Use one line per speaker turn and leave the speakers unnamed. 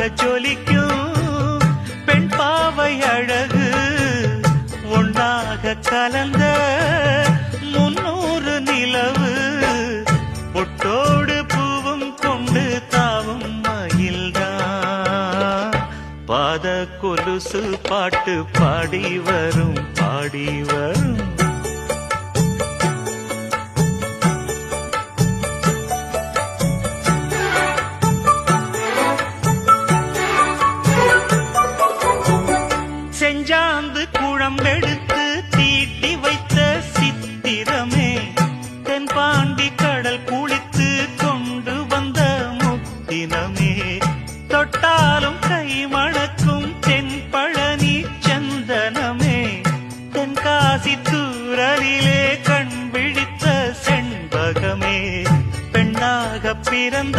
பொன்னாக ஜொலிக்கும் பெண் பாவை அழகு. ஒன்றாக கலந்த முன்னூறு நிலவு. பொட்டோடு பூவும் கொண்டு தாவும் மயில்தான். பாத கொலுசு பாட்டு பாடி வரும் பாடி நெஞ்சாந்து குழம்பெடுத்து தீட்டி வைத்த சித்திரமே தென் பாண்டி கடல் குளித்து கொண்டு வந்த முத்தினமே. தொட்டாலும் கை மணக்கும் தென் பழனி சந்தனமே தென்காசி தூரலிலே கண் பிடித்த செண்பகமே. பெண்ணாக பிறந்த